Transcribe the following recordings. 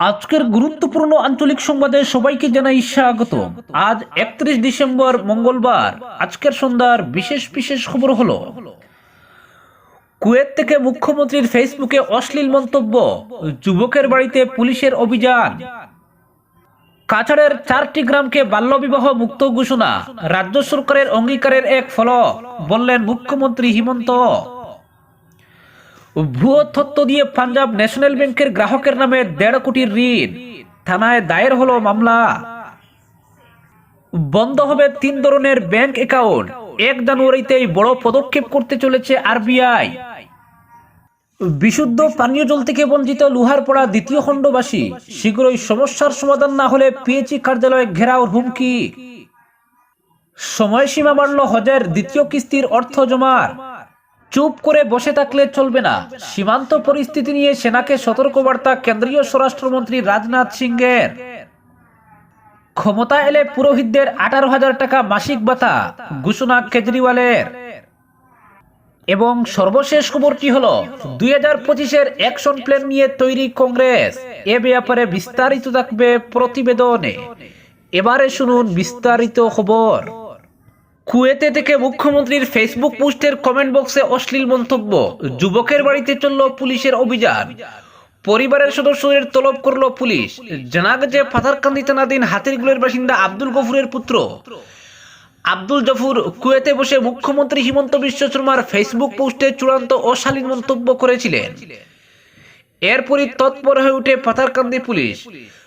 আজকের গুরুত্বপূর্ণ আঞ্চলিক সংবাদে সবাইকে জানাই স্বাগত। আজ একত্রিশ ডিসেম্বর মঙ্গলবার। আজকের সন্ধ্যার বিশেষ বিশেষ খবর হলো, কুয়েত থেকে মুখ্যমন্ত্রীর ফেসবুকে অশ্লীল মন্তব্য, যুবকের বাড়িতে পুলিশের অভিযান। কাছাড়ের চারটি গ্রামকে বাল্যবিবাহ মুক্ত ঘোষণা, রাজ্য সরকারের অঙ্গীকারের এক ফল বললেন মুখ্যমন্ত্রী হিমন্ত। ভুয়ো তথ্য দিয়ে পাঞ্জাব ন্যাশনাল ব্যাংকের গ্রাহকের নামে দেড় কোটির ঋণ। থানায় দায়ের হলো মামলা। বন্ধ হবে তিন ধরনের ব্যাংক অ্যাকাউন্ট। এক জানুয়ারিতেই বড় পদক্ষেপ করতে চলেছে আরবিআই। বিশুদ্ধ পানীয় জল থেকে বঞ্চিত লোহারপাড়া দ্বিতীয় খণ্ডবাসী। শীঘ্রই সমস্যার সমাধান না হলে পিএইচি কার্যালয়ে ঘেরাওর হুমকি। সময়সীমা বাড়ল হজের দ্বিতীয় কিস্তির অর্থ জমার। চুপ করে বসে থাকলে চলবে না। সীমান্ত পরিস্থিতি নিয়ে সেনাকে সতর্কবার্তা কেন্দ্রীয় স্বরাষ্ট্রমন্ত্রী রাজনাথ সিংয়ের। ক্ষমতা এলে পুরোহিতদের আঠারো হাজার টাকা মাসিক ভাতা, ঘোষণা কেজরিওয়ালের। এবং সর্বশেষ খবরটি হল, দুই হাজার পঁচিশের অ্যাকশন প্ল্যান নিয়ে তৈরি কংগ্রেস। এ ব্যাপারে বিস্তারিত থাকবে প্রতিবেদনে। এবারে শুনুন বিস্তারিত খবর। কুয়েতে থেকে মুখ্যমন্ত্রীর ফেসবুক পোস্টের কমেন্ট বক্সে অশ্লীল মন্তব্য। যুবকের বাড়িতে চলল পুলিশের অভিযান। পরিবারের সদস্যদের তলব করল পুলিশ। জানা গেছে পাথারকান্দি থানাধীন হাতিরগুলের বাসিন্দা আব্দুল গফুরের পুত্র। আব্দুল জফুর কুয়েতে বসে মুখ্যমন্ত্রী হিমন্ত বিশ্ব শর্মার ফেসবুক পোস্টে চূড়ান্ত অশালীন মন্তব্য করেছিলেন। এরপরই তৎপর হয়ে উঠে পাথারকান্দি পুলিশ।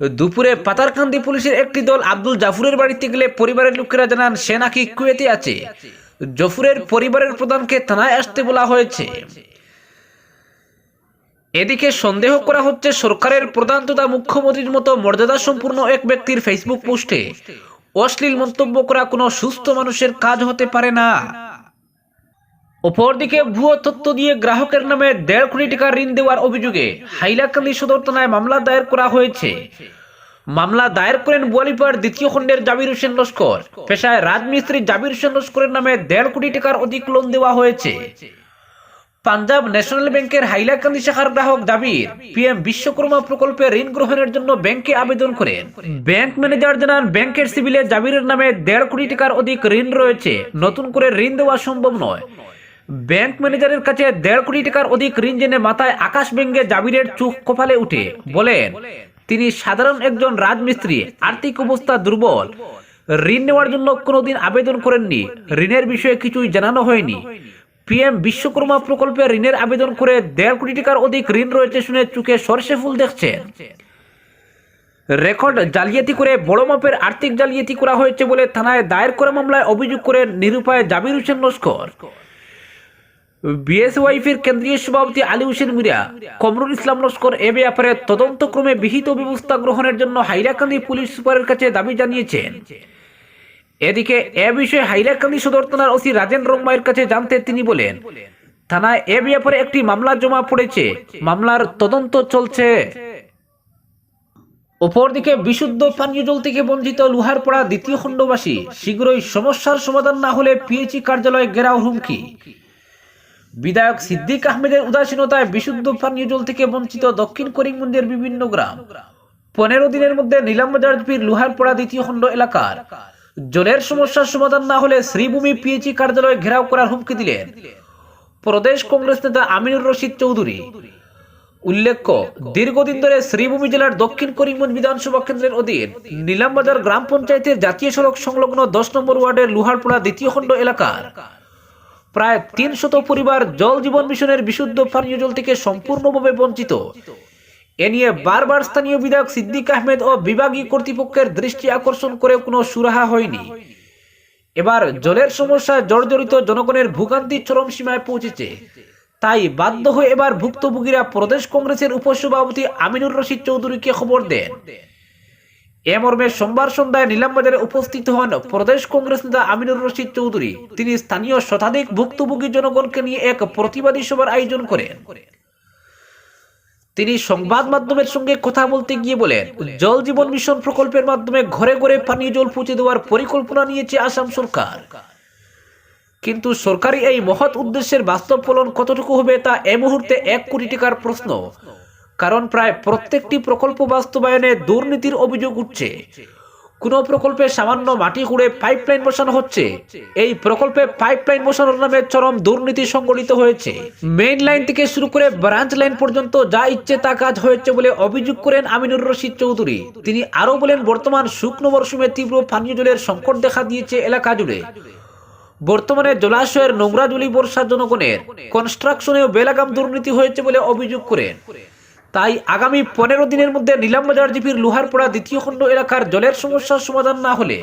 দুপুরে পাতারকান্দি পুলিশের একটি দল আব্দুল জাফুরের বাড়িতে গেলে পরিবারের লোকেরা জানান, সে নাকি কুয়েতে আছে। জফুরের পরিবারের প্রধানকে থানায় আসতে বলা হয়েছে। এদিকে সন্দেহ করা হচ্ছে, সরকারের প্রধান তথা মুখ্যমন্ত্রীর মতো মর্যাদা সম্পূর্ণ এক ব্যক্তির ফেসবুক পোস্টে অশ্লীল মন্তব্য করা কোনো সুস্থ মানুষের কাজ হতে পারে না। অপরদিকে ভুয়ো তথ্য দিয়ে গ্রাহকের নামে দেড় কোটি টাকা ঋণ দেওয়ার অভিযোগে হাইলাকান্দি সদর থানায় মামলা দায়ের করা হয়েছে। মামলা দায়ের করেন বোয়ালিপাড় দ্বিতীয় খণ্ডের জাবির হোসেন লস্কর। পেশায় রাজমিস্ত্রি জাবির হোসেন লস্করের নামে দেড় কোটি টাকার অধিক লোন দেওয়া হয়েছে। পাঞ্জাব ন্যাশনাল ব্যাংকের হাইলাকান্দি শাখার গ্রাহক জাবির পিএম বিশ্বকর্মা প্রকল্পে ঋণ গ্রহণের জন্য ব্যাংকে আবেদন করেন। ব্যাংক ম্যানেজার জানান, ব্যাংকের সিভিলে জাবিরের নামে দেড় কোটি টাকার অধিক ঋণ রয়েছে। নতুন করে ঋণ দেওয়া সম্ভব নয়। ব্যাংক ম্যানেজারের কাছে দেড় কোটি টাকার অধিক ঋণ জেনে মাথায় আকাশ ব্যঙ্গে জাবিরের চোখ কপালে উঠে। বলেন, তিনি সাধারণ একজন রাজমিস্ত্রি, আর্থিক অবস্থা দুর্বল। ঋণ নেওয়ার জন্য কোনোদিন আবেদন করেননি। ঋণের বিষয়ে কিছুই জানানো হয়নি। পিএম বিশ্বকর্মা প্রকল্পে ঋণের আবেদন করে দেড় কোটি টাকার অধিক ঋণ রয়েছে শুনে চোখে সরষে ফুল দেখছেন। রেকর্ড জালিয়াতি করে বড় মাপের আর্থিক জালিয়াতি করা হয়েছে বলে থানায় দায়ের করা মামলায় অভিযোগ করে নিরুপায় জাবির হোসেন লস্কর। বিএসওয়াইফের কেন্দ্রীয় সভাপতি আলী হোসেন মিরা কমরুল ইসলাম লস্কর এ ব্যাপারে তদন্তক্রমে বিহিত ব্যবস্থা গ্রহণের জন্য হাইলাকান্দি পুলিশ সুপারের কাছে দাবি জানিয়েছেন। এদিকে এ বিষয়ে হাইলাকান্দি সদর থানার ওসি রাজেন রংমাইয়ের কাছে জানতে তিনি বলেন, থানায় এ ব্যাপারে একটি মামলা জমা পড়েছে। মামলার তদন্ত চলছে। অপরদিকে বিশুদ্ধ পানীয় জল থেকে বঞ্চিত লোহারপাড়া দ্বিতীয় খণ্ডবাসী, শীঘ্রই সমস্যার সমাধান না হলে পিএইচি কার্যালয়ে ঘেরাও হুমকি। বিধায়ক সিদ্দিক আহমেদের উদাসীনতায় বিশুদ্ধ পানীয় জল থেকে বঞ্চিত দক্ষিণ করিমগঞ্জের বিভিন্ন গ্রাম। পনেরো দিনের মধ্যে নিলামবাজার পীর লোহারপাড়া দ্বিতীয় খণ্ড এলাকার। জলের সমস্যার সমাধান না হলে শ্রীভূমি পিএইচি কার্যালয়ে ঘেরাও করার হুমকি দিলেন প্রদেশ কংগ্রেস নেতা আমিনুর রশিদ চৌধুরী। উল্লেখ্য, দীর্ঘদিন ধরে শ্রীভূমি জেলার দক্ষিণ করিমগঞ্জ বিধানসভা কেন্দ্রের অধীন নিলামবাজার গ্রাম পঞ্চায়েতের জাতীয় সড়ক সংলগ্ন দশ নম্বর ওয়ার্ডের লোহারপাড়া দ্বিতীয় খণ্ড এলাকার। প্রায় তিনশত পরিবার জল জীবন মিশনের বিশুদ্ধ পানীয় জল থেকে সম্পূর্ণভাবে বঞ্চিত। এ নিয়ে বারবার স্থানীয় বিধায়ক সিদ্দিক আহমেদ ও বিভাগীয় কর্তৃপক্ষের দৃষ্টি আকর্ষণ করে কোনো সুরাহা হয়নি। এবার জলের সমস্যায় জর্জরিত জনগণের ভোগান্তি চরম সীমায় পৌঁছেছে। তাই বাধ্য হয়ে এবার ভুক্তভোগীরা প্রদেশ কংগ্রেসের উপসভাপতি আমিনুর রশিদ চৌধুরীকে খবর দেন। এ মর্মে সোমবার সন্ধ্যায় নিলামবাজারে উপস্থিত হন প্রদেশ কংগ্রেস নেতা আমিনুর রশিদ চৌধুরী। তিনি স্থানীয় শতাধিক ভুক্তভোগী জনগণকে নিয়ে এক প্রতিবাদী সভার আয়োজন করেন। তিনি সংবাদ মাধ্যমের সঙ্গে কথা বলতে গিয়ে বলেন, জল জীবন মিশন প্রকল্পের মাধ্যমে ঘরে ঘরে পানীয় জল পৌঁছে দেওয়ার পরিকল্পনা নিয়েছে আসাম সরকার। কিন্তু সরকারি এই মহৎ উদ্দেশ্যের বাস্তব ফলন কতটুকু হবে তা এ মুহূর্তে এক কোটি টাকার প্রশ্ন। কারণ প্রায় প্রত্যেকটি প্রকল্প বাস্তবায়নে দুর্নীতির অভিযোগ উঠছে। কোনো প্রকল্পে সামান্য মাটি খুঁড়ে পাইপলাইন বসানো হচ্ছে। এই প্রকল্পে পাইপলাইন বসানোর নামে চরম দুর্নীতি সংগঠিত হয়েছে। মেইন লাইন থেকে শুরু করে ব্রাঞ্চ লাইন পর্যন্ত যা ইচ্ছে তা কাজ হয়েছে বলে অভিযোগ করেন আমিনুর রশিদ চৌধুরী। তিনি আরও বলেন, বর্তমান শুকনো মরশুমে তীব্র পানীয় জলের সংকট দেখা দিয়েছে এলাকা জুড়ে। বর্তমানে জলাশয়ের নোংরা জলি বর্ষা জনগণের। কনস্ট্রাকশনেও বেলাগাম দুর্নীতি হয়েছে বলে অভিযোগ করেন। তাই আগামী পনেরো দিনের মধ্যে নিলামবাজার জিপির লোহারপাড়া দ্বিতীয় খণ্ড এলাকার জলের সমস্যার সমাধান না হলে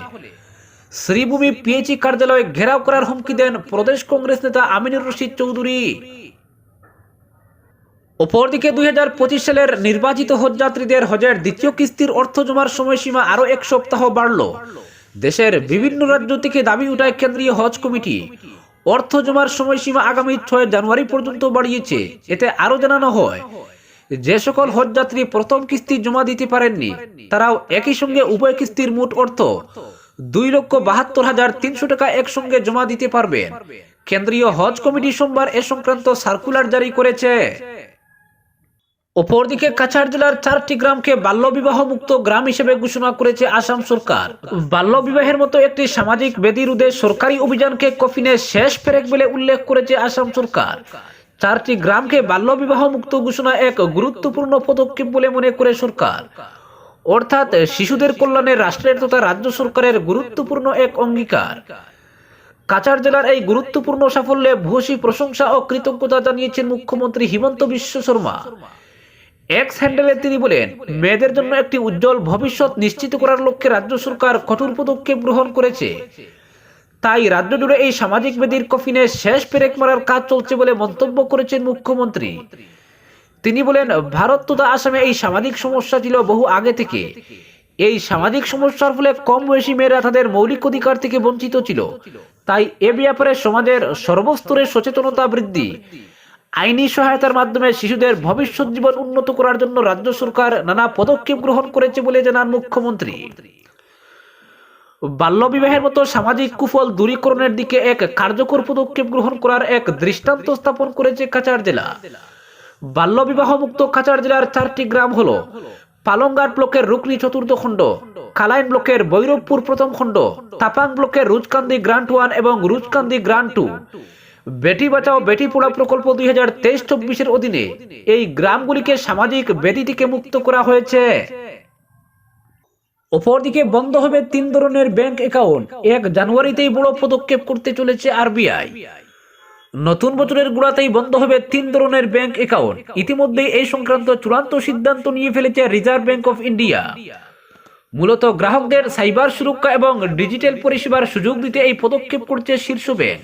শ্রীভূমি পিএইচই কার্যালয় ঘেরাও করার হুমকি দেন প্রদেশ কংগ্রেস নেতা আমিনুর রশিদ চৌধুরী। অপরদিকে দুই হাজার পঁচিশ সালের নির্বাচিত হজযাত্রীদের হজের দ্বিতীয় কিস্তির অর্থ জমার সময়সীমা আরও এক সপ্তাহ বাড়ল। দেশের বিভিন্ন রাজ্য থেকে দাবি উঠায় কেন্দ্রীয় হজ কমিটি। অর্থ জমার সময়সীমা আগামী ছয় জানুয়ারি পর্যন্ত বাড়িয়েছে। এতে আরও জানানো হয় যে সকল হজযাত্রী প্রথম কিস্তি জমা দিতে পারেননি, তারাও একই সঙ্গে উভয় কিস্তির মোট অর্থ দুই লক্ষ বাহাত্তর হাজার তিনশো টাকা একসঙ্গে জমা দিতে পারবেন। কেন্দ্রীয় হজ কমিটি সোমবার এ সংক্রান্ত সার্কুলার জারি করেছে। অপরদিকে কাছাড় জেলার চারটি গ্রামকে বাল্যবিবাহ মুক্ত গ্রাম হিসেবে ঘোষণা করেছে আসাম সরকার। বাল্যবিবাহের মতো একটি সামাজিক বেদি রোধে সরকারি অভিযানকে কফিনে শেষ ফেরেক বলে উল্লেখ করেছে আসাম সরকার। চারটি গ্রামকে বাল্যবিবাহ মুক্ত ঘোষণা এক গুরুত্বপূর্ণ পদক্ষেপ বলে মনে করে সরকার। অর্থাৎ শিশুদের কল্যাণে রাষ্ট্রের তথা রাজ্য সরকারের গুরুত্বপূর্ণ এক অঙ্গীকার। কাছাড় জেলার এই গুরুত্বপূর্ণ সাফল্যে ভূয়সী প্রশংসা ও কৃতজ্ঞতা জানিয়েছেন মুখ্যমন্ত্রী হিমন্ত বিশ্ব শর্মা। এক্স হ্যান্ডেলে তিনি বলেন, মেয়েদের জন্য একটি উজ্জ্বল ভবিষ্যৎ নিশ্চিত করার লক্ষ্যে রাজ্য সরকার কঠোর পদক্ষেপ গ্রহণ করেছে। তাই রাজ্য জুড়ে এই সামাজিক বেদির কফিনে শেষ পেরেক মারার কাজ চলছে বলে মন্তব্য করেছেন মুখ্যমন্ত্রী। তিনি বলেন, ভারত তথা আসামে এই সামাজিক সমস্যা ছিল বহু আগে থেকে। এই সামাজিক সমস্যার ফলে কম বয়সী মেয়েরা তাদের মৌলিক অধিকার থেকে বঞ্চিত ছিল। তাই এ ব্যাপারে সমাজের সর্বস্তরে সচেতনতা বৃদ্ধি, আইনি সহায়তার মাধ্যমে শিশুদের ভবিষ্যৎ জীবন উন্নত করার জন্য রাজ্য সরকার নানা পদক্ষেপ গ্রহণ করেছে বলে জানান মুখ্যমন্ত্রী। বাল্যবিবাহের মতো সামাজিক কুফল দূরীকরণের দিকে এক কার্যকর পদক্ষেপ গ্রহণ করার এক দৃষ্টান্ত স্থাপন করেছে কাছাড় জেলা। বাল্যবিবাহ মুক্ত কাছাড় জেলার চারটি গ্রাম হলো পালংঘাট ব্লকের রুকনি চতুর্থ খণ্ড, কালাইন ব্লকের বৈরবপুর প্রথম খণ্ড, তাপাং ব্লকের রুজকান্দি গ্রান্ট ওয়ান এবং রুজকান্দি গ্রান্ট টু। বেটি বাঁচাও, বেটি পড়া প্রকল্প দুই হাজার তেইশ চব্বিশের অধীনে এই গ্রামগুলিকে সামাজিক বেদি মুক্ত করা হয়েছে। অপরদিকে বন্ধ হবে তিন ধরনের ব্যাংক অ্যাকাউন্ট। এক জানুয়ারিতেই বড় পদক্ষেপ করতে চলেছে আরবিআই। নতুন বছরের গোড়াতেই বন্ধ হবে তিন ধরনের ব্যাংক অ্যাকাউন্ট। ইতিমধ্যেই এই সংক্রান্ত চূড়ান্ত সিদ্ধান্ত নিয়ে ফেলেছে রিজার্ভ ব্যাংক অফ ইন্ডিয়া। মূলত গ্রাহকদের সাইবার সুরক্ষা এবং ডিজিটাল পরিষেবার সুযোগ দিতে এই পদক্ষেপ করছে শীর্ষ ব্যাংক।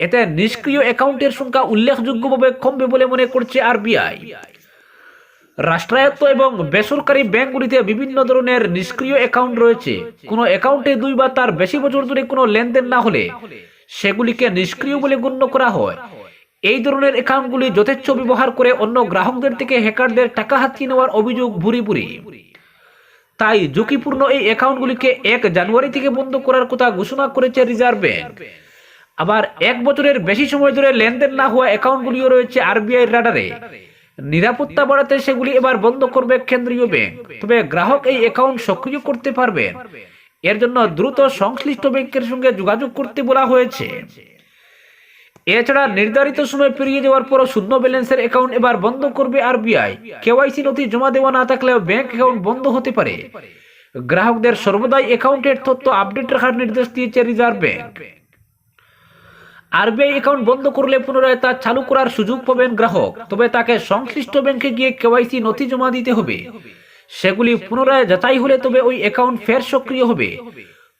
এতে নিষ্ক্রিয় অ্যাকাউন্টের সংখ্যা উল্লেখযোগ্যভাবে কমবে বলে মনে করছে আরবিআই। রাষ্ট্রায়ত্ত এবং বেসরকারি ব্যাংকগুলিতে বিভিন্ন ধরনের নিষ্ক্রিয় অ্যাকাউন্ট রয়েছে। কোনো অ্যাকাউন্টে দুই বা তার বেশি বছর ধরে কোনো লেনদেন না হলে সেগুলিকে নিষ্ক্রিয় বলে গণ্য করা হয়। এই ধরনের অ্যাকাউন্টগুলি যথেচ্ছ ব্যবহার করে অন্য গ্রাহকদের থেকে হ্যাকারদের টাকা হাতিয়ে নেওয়ার অভিযোগ ভুরি ভুরি। তাই ঝুঁকিপূর্ণ এই অ্যাকাউন্টগুলিকে এক জানুয়ারি থেকে বন্ধ করার কথা ঘোষণা করেছে রিজার্ভ ব্যাংক আবার এক বছরের বেশি সময় ধরে লেনদেন না হওয়া অ্যাকাউন্টগুলিও রয়েছে আরবিআই রাডারে। নিরাপত্তা বাড়াতে সেগুলি এবার বন্ধ করবে কেন্দ্রীয় ব্যাংক। তবে গ্রাহক এই অ্যাকাউন্ট সক্রিয় করতে পারবেন এর জন্য দ্রুত সংশ্লিষ্ট ব্যাংকের সঙ্গে যোগাযোগ করতে বলা হয়েছে। এছাড়া নির্ধারিত সময় পেরিয়ে যাওয়ার পরও শূন্য ব্যালেন্সের অ্যাকাউন্ট এবার বন্ধ করবে আরবিআই। কেওয়াইসি নথি জমা দেওয়া না থাকলেও ব্যাংক অ্যাকাউন্ট বন্ধ হতে পারে। গ্রাহকদের সর্বদাই অ্যাকাউন্টের তথ্য আপডেট রাখার নির্দেশ দিয়েছে রিজার্ভ ব্যাংক। আরবিআই অ্যাকাউন্ট বন্ধ করলে পুনরায় তা চালু করার সুযোগ পাবেন গ্রাহক। তবে তাকে সংশ্লিষ্ট ব্যাংকে গিয়ে কেওয়াইসি নথি জমা দিতে হবে। সেগুলি পুনরায় যাচাই হলে তবে ওই অ্যাকাউন্ট ফের সক্রিয় হবে।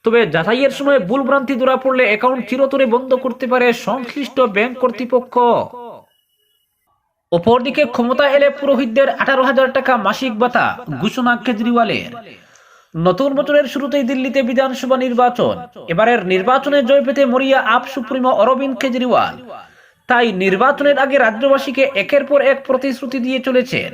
তবে যাচাইয়ের সময় ভুলভ্রান্তি ধরা পড়লে অ্যাকাউন্ট চিরতরে বন্ধ করতে পারে সংশ্লিষ্ট ব্যাংক কর্তৃপক্ষ। অপরদিকে ক্ষমতা এলে পুরোহিতদের আঠারো হাজার টাকা মাসিক ভাতা, ঘোষণা কেজরিওয়ালের। নতুন বছরের শুরুতেই দিল্লিতে বিধানসভা নির্বাচন। এবারের নির্বাচনে জয় পেতে মরিয়া আপ সুপ্রিমো অরবিন্দ কেজরিওয়াল। তাই নির্বাচনের আগে রাজ্যবাসীকে একের পর এক প্রতিশ্রুতি দিয়ে চলেছেন।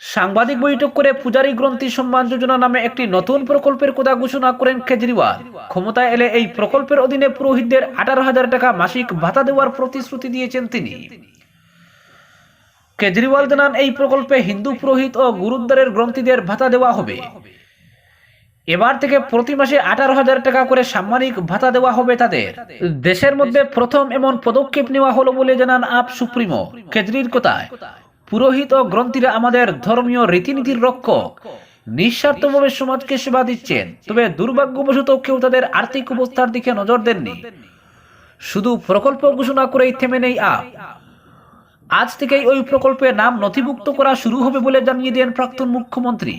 সাংবাদিক বৈঠক করে পূজারী গ্রন্থি সম্মান যোজনা নামে একটি নতুন প্রকল্পের কথা ঘোষণা করেন কেজরিওয়াল। ক্ষমতায় এলে এই প্রকল্পের অধীনে পুরোহিতদের আঠারো হাজার টাকা মাসিক ভাতা দেওয়ার প্রতিশ্রুতি দিয়েছেন তিনি। কেজরিওয়াল জানান, এই প্রকল্পে হিন্দু পুরোহিত ও গুরুদ্বারের গ্রন্থীদের ভাতা দেওয়া হবে। এবার থেকে প্রতি মাসে আঠারো হাজার টাকা করে সাম্মানিক ভাতা দেওয়া হবে তাদের। দেশের মধ্যে প্রথম এমন পদক্ষেপ নেওয়া হলো বলে জানান আপ সুপ্রিমো। কেজরির কোথায়? পুরোহিত ও গ্রন্থীরা আমাদের ধর্মীয় রীতিনীতির রক্ষক। নিঃস্বার্থভাবে সমাজকে সেবা দিচ্ছেন। তবে দুর্ভাগ্যবশত কেউ তাদের আর্থিক অবস্থার দিকে নজর দেননি। শুধু প্রকল্প ঘোষণা করেই থেমে নেই আপ। আজ থেকেই ওই প্রকল্পে নাম নথিভুক্ত করা শুরু হবে বলে জানিয়ে দেন প্রাক্তন মুখ্যমন্ত্রী।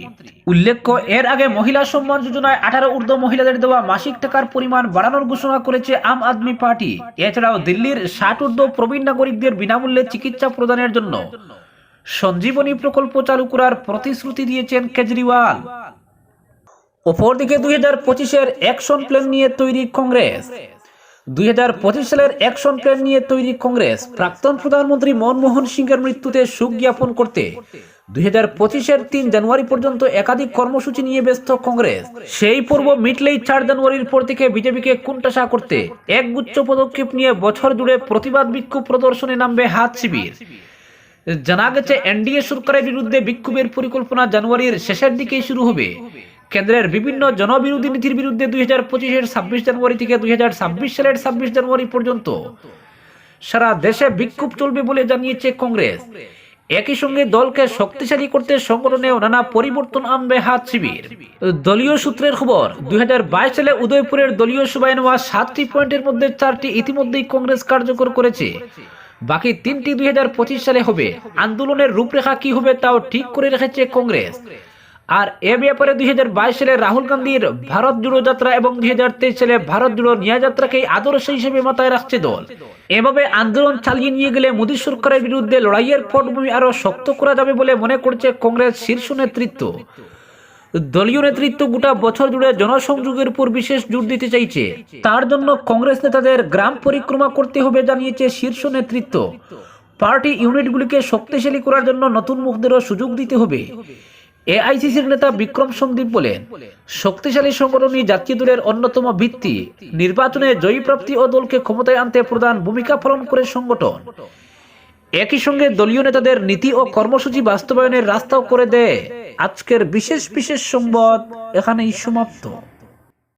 উল্লেখ্য, এর আগে মহিলা সম্মান যোজনায় আঠারো ঊর্ধ্ব মহিলাদের দেওয়া মাসিক টাকার পরিমাণ বাড়ানোর ঘোষণা করেছে আম আদমি পার্টি। এছাড়াও দিল্লির ষাট ঊর্ধ্ব প্রবীণ নাগরিকদের বিনামূল্যে চিকিৎসা প্রদানের জন্য সঞ্জীবনী প্রকল্প চালু করার প্রতিশ্রুতি দিয়েছেন কেজরিওয়াল। অপরদিকে দুই হাজার পঁচিশের অ্যাকশন প্ল্যান নিয়ে তৈরি কংগ্রেস। দুই হাজার পঁচিশ সালের অ্যাকশন প্ল্যান নিয়ে তৈরি কংগ্রেস। প্রাক্তন প্রধানমন্ত্রী মনমোহন সিংয়ের মৃত্যুতে শোক জ্ঞাপন করতে। দুই হাজার পঁচিশের তিন জানুয়ারি পর্যন্ত একাধিক কর্মসূচি নিয়ে ব্যস্ত কংগ্রেস। সেই পূর্ব মিটলেই চার জানুয়ারির পর থেকে বিজেপিকে কুণ্ঠাসা করতে একগুচ্ছ পদক্ষেপ নিয়ে বছর জুড়ে প্রতিবাদ বিক্ষোভ প্রদর্শনে নামবে হাত শিবির। জানা গেছে, এনডিএ সরকারের বিরুদ্ধে বিক্ষোভের পরিকল্পনা জানুয়ারির শেষের দিকেই শুরু হবে। কেন্দ্রের বিভিন্ন জনবিরোধী নীতির বিরুদ্ধে দুই হাজার পঁচিশের ছাব্বিশ জানুয়ারি থেকে দুই হাজার ছাব্বিশ সালের ছাব্বিশ জানুয়ারি পর্যন্ত সারা দেশে বিক্ষোভ চলবে বলে জানিয়েছে কংগ্রেস। একই সঙ্গে দলকে শক্তিশালী করতে সংগঠনেও নানা পরিবর্তন আনবে হাত শিবির। দলীয় সূত্রের খবর, দুই হাজার বাইশ সালে উদয়পুরের দলীয় সভায় নেওয়া সাতটি পয়েন্টের মধ্যে চারটি ইতিমধ্যেই কংগ্রেস কার্যকর করেছে। বাকি তিনটি দুই হাজার পঁচিশ সালে হবে। আন্দোলনের রূপরেখা কি হবে তাও ঠিক করে রেখেছে কংগ্রেস। আর এ ব্যাপারে দুই হাজার বাইশ সালে রাহুল গান্ধীর ভারত জুড়ো যাত্রা এবং দুই হাজার তেইশ সালে ভারত জুড়ো নিয়া যাত্রাকেই আদর্শ হিসেবে মাথায় রাখছে দল। এভাবে আন্দোলন চালিয়ে নিয়ে গেলে মোদী সরকারের বিরুদ্ধে লড়াইয়ের পটভূমি আরও শক্ত করা যাবে বলে মনে করছে কংগ্রেস শীর্ষ নেতৃত্ব। দলীয় নেতৃত্ব গোটা বছর জুড়ে জনসংযোগের উপর বিশেষ জোর দিতে চাইছে। তার জন্য কংগ্রেস নেতাদের গ্রাম পরিক্রমা করতে হবে জানিয়েছে শীর্ষ নেতৃত্ব। পার্টি ইউনিটগুলিকে শক্তিশালী করার জন্য নতুন মুখদেরও সুযোগ দিতে হবে। এআইসিসির নেতা বিক্রম সন্দীপ বলেন, শক্তিশালী সংগঠনই জাতীয় দলের অন্যতম ভিত্তি। নির্বাচনে জয়ী প্রাপ্তি ও দলকে ক্ষমতায় আনতে প্রধান ভূমিকা পালন করে সংগঠন। একই সঙ্গে দলীয় নেতাদের নীতি ও কর্মসূচি বাস্তবায়নের রাস্তাও করে দেয়। আজকের বিশেষ বিশেষ সংবাদ এখানেই সমাপ্ত।